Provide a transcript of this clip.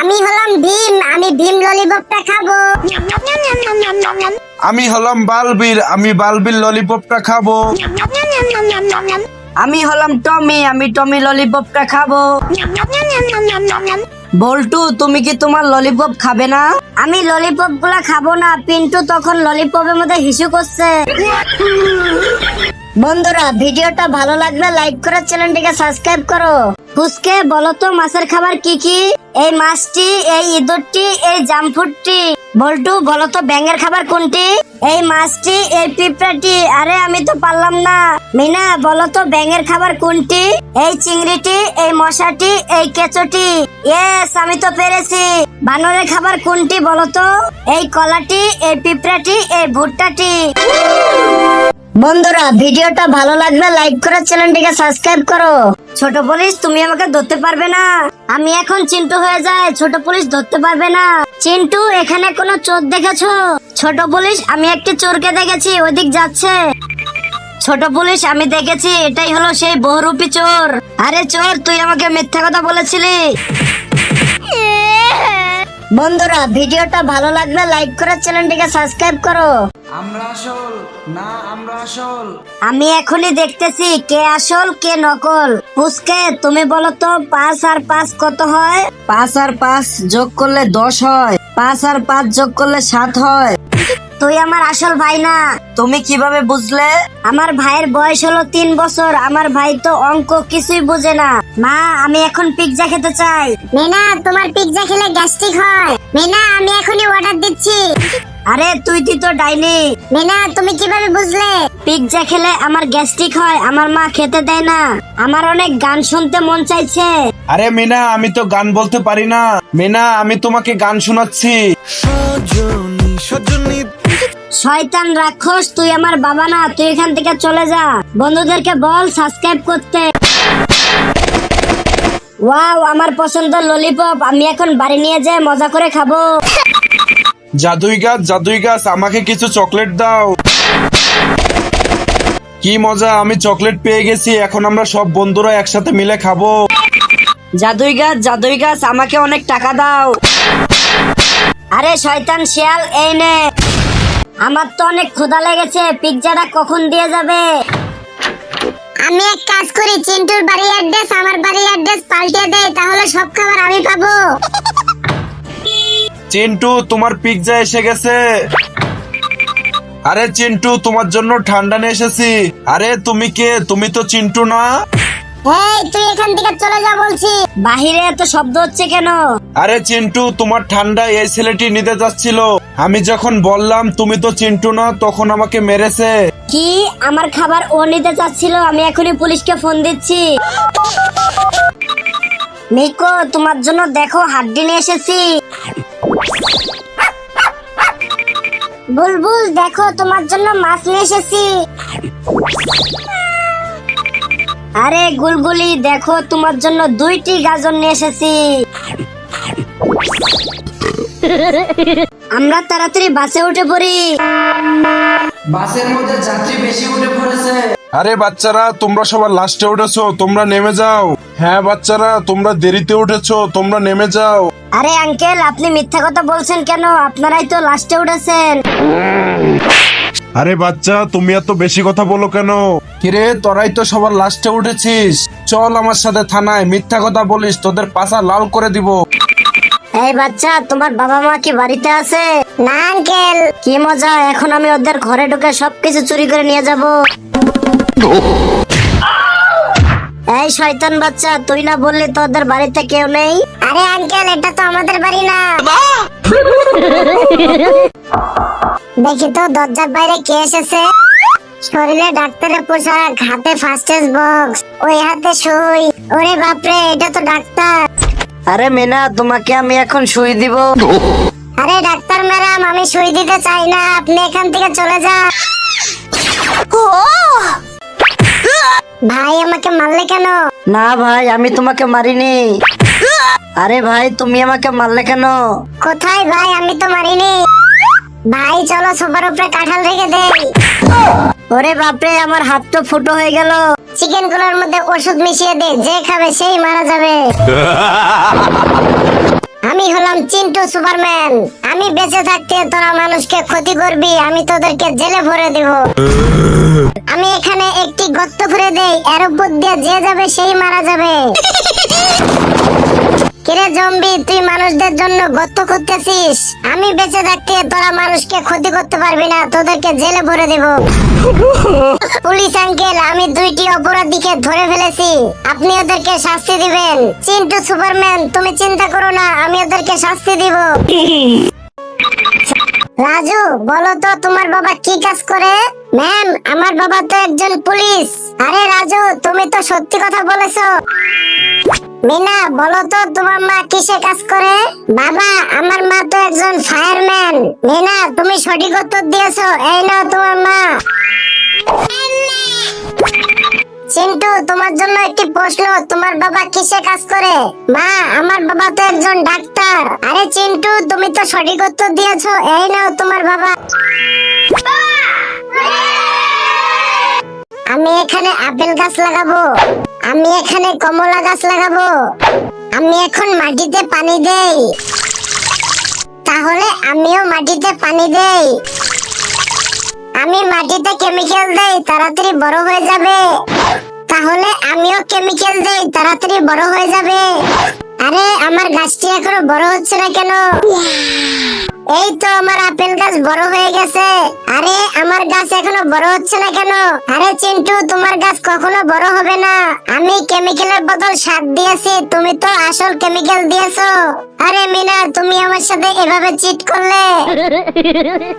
আমি হলাম ভীম আমি ভীম ললিপপটা খাব। আমি হলাম বালবীর আমি বালবীর ললিপপটা খাব। আমি হলাম টমি আমি টমি ললিপপটা খাব। বল্টু তুমি কি তোমার ললিপপ খাবে না? আমি ললিপপগুলা খাব না পিন্টু তখন ললিপপের মধ্যে হিসু করছে। বন্ধুরা, ভিডিওটা ভালো লাগলে লাইক করে চ্যানেলটিকে সাবস্ক্রাইব করো। ফুসকে বলো তো মাছের খাবার কি কি? এই মাছটি, এই ইঁদুরটি, এই জামফুটটি, বল্টু বলো তো ব্যাঙের খাবার কোনটি? এই মাছটি, এই পিঁপড়াটি, আরে আমি তো পারলাম না। মিনা বলো তো ব্যাঙের খাবার কোনটি? এই চিংড়িটি, এই মশাটি, এই কেঁচোটি। ইয়েস আমি তো পেরেছি। বানরের খাবার কোনটি বলো তো এই কলাটি, এই পিঁপড়াটি, এই ভুট্টাটি। বন্ধুরা, ভিডিওটা ভালো লাগলে লাইক করে চ্যানেলটিকে সাবস্ক্রাইব করো। ছোট পুলিশ, তুমি আমাকে ধরতে পারবে না। আমি এখন চিন্টু হয়ে যায় ছোট পুলিশ ধরতে পারবে না। চিন্টু, এখানে কোনো চোর দেখেছ? ছোট পুলিশ, আমি একটি চোরকে দেখেছি, ওদিক যাচ্ছে। ছোট পুলিশ, আমি দেখেছি, এটাই হলো সেই বহুরূপী চোর। আরে চোর, তুই আমাকে মিথ্যা কথা বলেছিলি। বন্ধুরা ভিডিওটা ভালো লাগলে লাইক করে চ্যানেলটিকে সাবস্ক্রাইব করো। আমরা আসল না আমরা আসল। আমি এখনই দেখতেছি কে আসল কে নকল। পুষ্কে তুমি বলো তো পাঁচ আর পাঁচ কত হয়? পাঁচ আর পাঁচ যোগ করলে দশ হয়। পাঁচ আর পাঁচ যোগ করলে সাত হয়। তুই আমার আসল ভাই না। তুমি কীভাবে বুঝলে? আমার ভাইয়ের বয়স হলো তিন বছর আমার ভাই তো অঙ্ক কিছুই বুঝে না। মা আমি এখন পিৎজা খেতে চাই। মিনা তোমার পিৎজা খেলে গ্যাস্ট্রিক হয়। মিনা আমি এখনই অর্ডার দিচ্ছি। আরে তুই তুই তো ডাইনি। মিনা তুমি কীভাবে বুঝলে? পিৎজা খেলে আমার গ্যাস্ট্রিক হয় আমার মা খেতে দেয় না। আমার অনেক গান শুনতে মন চাইছে। আরে মিনা আমি তো গান বলতে পারি না। মিনা আমি তোমাকে গান শোনাচ্ছি। শয়তান রাক্ষস তুই আমার বাবা না তুই এখান থেকে চলে যা। বন্ধুদেরকে বল সাবস্ক্রাইব করতে। ওয়াও আমার পছন্দ ললিপপ আমি এখন বাড়ি নিয়ে যাই মজা করে খাব। জাদুই গাছ জাদুই গাছ আমাকে কিছু চকলেট দাও। কি মজা আমি চকলেট পেয়ে গেছি এখন আমরা সব বন্ধুরা একসাথে মিলে খাব। জাদুই গাছ জাদুই গাছ আমাকে অনেক টাকা দাও। আরে শয়তান শিয়াল এই নে। আমার তো অনেক ক্ষুধা লেগেছে পিৎজাটা কখন দিয়ে যাবে? আমি এক কাজ করি চিন্টুর বাড়ির অ্যাড্রেস আমার বাড়ির অ্যাড্রেস পাল্টে দেয় তাহলে সব খাবার আমি পাবো। চিন্টু তোমার পিৎজা এসে গেছে। আরে চিন্টু তোমার জন্য ঠান্ডা নিয়ে এসেছি। আরে তুমি কে? তুমি তো চিন্টু না? এই তুই এখান থেকে চলে যা বলছি। বাহিরে এত শব্দ হচ্ছে কেন? আরে চিন্টু তোমার ঠান্ডা এই ছেলেটি নিতে যাচ্ছিল। আমি যখন বললাম, তুমি তো চিন্টু না, তখন আমাকে মেরেছে। কি? আমার খাবার ও নিতে চাচ্ছিল, আমি এখনই পুলিশকে ফোন দিচ্ছি। মিকো, তোমার জন্য দেখো হাড্ডি নিয়ে এসেছি। বুলবুল, দেখো, তোমার জন্য মাছ নিয়ে এসেছি। আরে গুলগুলি, দেখো, তোমার জন্য দুইটি গাজর নিয়ে এসেছি। আমরা তাড়াতাড়ি বাসে উঠে পড়ি। বাসের মধ্যে যাত্রী বেশি উঠে পড়েছে। আরে বাচ্চারা তোমরা সবার লাস্টে উঠেছো তোমরা নেমে যাও। হ্যাঁ বাচ্চারা তোমরা দেরিতে উঠেছো তোমরা নেমে যাও। আরে আঙ্কেল আপনি মিথ্যা কথা বলছেন কেন? আপনারাই তো লাস্টে উঠেছেন। আরে বাচ্চা তুমি এত বেশি কথা বলো কেন? কিরে তোরাই তো সবার লাস্টে উঠেছিস। চল আমার সাথে থানায় মিথ্যা কথা বলিস তোদের পাছা লাল করে দিব। এই বাচ্চা তোমার বাবা মা কি বাড়িতে আছে? না আঙ্কেল। কি মজা এখন আমি ওদের ঘরে ঢুকে সবকিছু চুরি করে নিয়ে যাব। এই শয়তান বাচ্চা তুই না বললি তোদের বাড়িতে কেউ নেই? আরে আঙ্কেল এটা তো আমাদের বাড়ি না। দেখি তো দরজার বাইরে কে এসেছে? শরীরে ডাক্তারের পোশাক হাতে ফার্স্ট বক্স ওই হাতে সুই। ওরে বাপরে এটা তো ডাক্তার। আরে মেনা তোমাকে আমি এখন শুই দিব। আরে ডাক্তার ম্যাডাম আমি সুই দিতে চাই না আপনি এখান থেকে চলে যান। ভাই আমাকে মারলে কেন? না ভাই আমি তোমাকে মারিনি। আরে ভাই তুমি আমাকে মারলে কেন? কোথায় ভাই আমি তো মারিনি। ভাই চলো সোফার উপরে কাঁঠাল রেখে দেই। ওরে বাপরে আমার হাত তো ফুটো হয়ে গেল। চিকেনগুলোর মধ্যে ওষুধ মিশিয়ে দে, যে খাবে সেই মারা যাবে। আমি হলাম চিন্টু সুপারম্যান। আমি বেঁচে থাকতে তোরা মানুষকে ক্ষতি করবি, আমি তোদেরকে জেলে ভরে দেব। আমি এখানে একটি গর্ত ভরে দেই, এর উপর দিয়ে যে যাবে সেই মারা যাবে। কিরে জম্বি, তুই মানুষদের জন্য গর্ত খুঁজতেছিস? আমি বেঁচে থাকতে তোরা মানুষকে ক্ষতি করতে পারবি না, তোদেরকে জেলে ভরে দেব। পুলিশ আঙ্কেল, আমি দুইটি অপরাধীকে ধরে ফেলেছি। আপনি ওদেরকে শাস্তি দিবেন। চিন্টু সুপারম্যান, তুমি চিন্তা করো না, আমি ওদেরকে শাস্তি দিব। রাজু, বলো তো, তোমার বাবা কি কাজ করে? ম্যাম, আমার বাবা তো একজন পুলিশ। আরে রাজু, তুমি তো সত্যি কথা বলেছ। মিনা, বলো তো, তোমার মা কিসে কাজ করে? বাবা, আমার মা তো একজন ফায়ারম্যান মিনা, তুমি সঠিক উত্তর দিয়েছ। এই নাও তোমার মা। চিন্টু, তোমার জন্য একটি প্রশ্ন, তোমার বাবা কিসে কাজ করে? মা, আমার বাবা তো একজন ডাক্তার। আরে চিন্টু, তুমি তো সঠিক উত্তর দিয়েছ। এই নাও তোমার বাবা আমি এখানে আপেল গাছ লাগাবো। আমি এখানে কমলা গাছ লাগাবো। আমি এখন মাটিতে পানি দেই। তাহলে আমিও মাটিতে পানি দেই। আমি মাটিতে কেমিক্যাল দেই, তাড়াতাড়ি বড় হয়ে যাবে। তাহলে আমিও কেমিক্যাল দেই, তাড়াতাড়ি বড় হয়ে যাবে। আরে, আমার গাছটি এখনও বড় হচ্ছে না কেন? এই তো আমার আপেল গাছ বড় হয়ে গেছে। আরে, আমার গাছ এখনও বড় হচ্ছে না কেন? আরে চিন্টু, তোমার গাছ কখনো বড় হবে না। আমি কেমিক্যালের বদল সার দিয়েছি, তুমি তো আসল কেমিক্যাল দিয়েছ। আরে মিনা, তুমি আমার সাথে এভাবে চিট করলে।